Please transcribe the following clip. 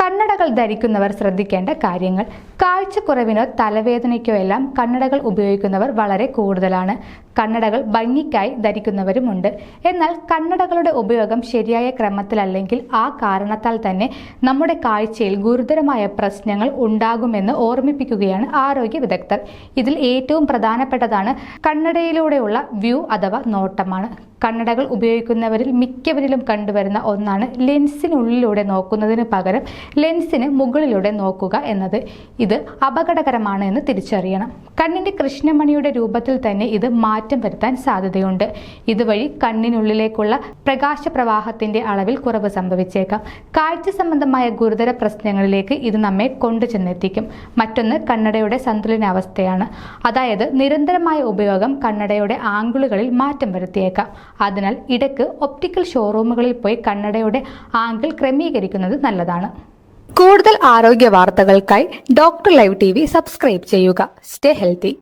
കണ്ണടകൾ ധരിക്കുന്നവർ ശ്രദ്ധിക്കേണ്ട കാര്യങ്ങൾ. കാഴ്ചക്കുറവിനോ തലവേദനയ്ക്കോ എല്ലാം കണ്ണടകൾ ഉപയോഗിക്കുന്നവർ വളരെ കൂടുതലാണ്. കണ്ണടകൾ ഭംഗിക്കായി ധരിക്കുന്നവരുമുണ്ട്. എന്നാൽ കണ്ണടകളുടെ ഉപയോഗം ശരിയായ ക്രമത്തിലല്ലെങ്കിൽ ആ കാരണത്താൽ തന്നെ നമ്മുടെ കാഴ്ചയിൽ ഗുരുതരമായ പ്രശ്നങ്ങൾ ഉണ്ടാകുമെന്ന് ഓർമ്മിപ്പിക്കുകയാണ് ആരോഗ്യ വിദഗ്ധർ. ഇതിൽ ഏറ്റവും പ്രധാനപ്പെട്ടതാണ് കണ്ണടയിലൂടെയുള്ള വ്യൂ അഥവാ നോട്ടമാണ്. കണ്ണടകൾ ഉപയോഗിക്കുന്നവരിൽ മിക്കവരിലും കണ്ടുവരുന്ന ഒന്നാണ് ലെൻസിനുള്ളിലൂടെ നോക്കുന്നതിന് പകരം ലെൻസിന് മുകളിലൂടെ നോക്കുക എന്നത്. ഇത് അപകടകരമാണ് എന്ന് തിരിച്ചറിയണം. കണ്ണിന്റെ കൃഷ്ണമണിയുടെ രൂപത്തിൽ തന്നെ ഇത് മാറ്റം വരുത്താൻ സാധ്യതയുണ്ട്. ഇതുവഴി കണ്ണിനുള്ളിലേക്കുള്ള പ്രകാശപ്രവാഹത്തിന്റെ അളവിൽ കുറവ് സംഭവിച്ചേക്കാം. കാഴ്ച സംബന്ധമായ ഗുരുതര പ്രശ്നങ്ങളിലേക്ക് ഇത് നമ്മെ കൊണ്ടുചെന്നെത്തിക്കും മറ്റൊന്ന് കണ്ണടയുടെ സന്തുലനാവസ്ഥയാണ്. അതായത് നിരന്തരമായ ഉപയോഗം കണ്ണടയുടെ ആംഗിളുകളിൽ മാറ്റം വരുത്തിയേക്കാം. അതിനാൽ ഇടയ്ക്ക് ഒപ്റ്റിക്കൽ ഷോറൂമുകളിൽ പോയി കണ്ണടയുടെ ആംഗിൾ ക്രമീകരിക്കുന്നത് നല്ലതാണ്. കൂടുതൽ ആരോഗ്യ വാർത്തകൾക്കായി ഡോക്ടർ ലൈവ് ടി സബ്സ്ക്രൈബ് ചെയ്യുക. Stay healthy